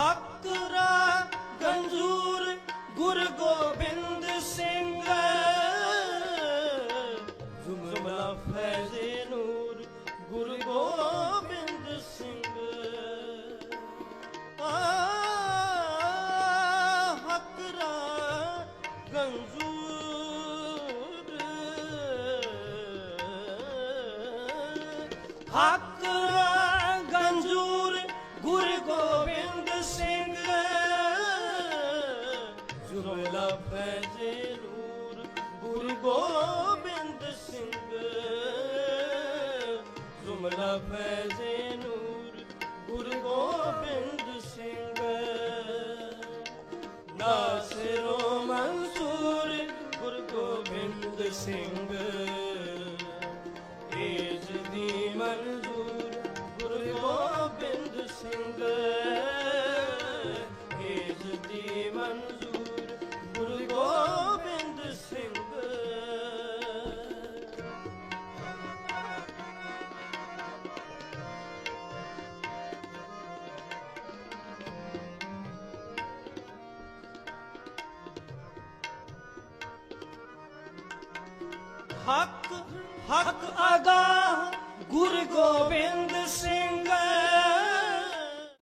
ਹੱਕ ਰਾ ਗੰਜੂਰ ਗੁਰ ਗੋਬਿੰਦ ਸਿੰਘ। ਜੁਮਲਾ ਫੈਜ਼ੇ ਨੂਰ ਗੁਰ ਗੋਬਿੰਦ ਸਿੰਘ। ਆ ਹੱਕ ਰਾ ਗੰਜੂਰ। ਹੱਕ ਜੁਮਲਾ ਫੈਜ਼ੇ ਨੂਰ, ਗੁਰੂ ਗੋਬਿੰਦ ਸਿੰਘ। ਜੁਮਲਾ ਫੈਜ਼ੇ ਨੂਰ, ਗੁਰੂ ਗੋਬਿੰਦ ਸਿੰਘ। ਨਾਸਿਰੋ ਮਨਸੂਰ, ਗੁਰੂ ਗੋਬਿੰਦ ਸਿੰਘ। ਏਜ ਦੀ ਮਨਜ਼ੂਰ, ਗੁਰ ਏਜ ਮਨਜ਼ੂਰ ਗੁਰ ਗੋਬਿੰਦ ਸਿੰਘ ਹੱਕ ਹੱਕ ਅਗਾ ਗੁਰੂ ਗੋਬਿੰਦ ਸਿੰਘ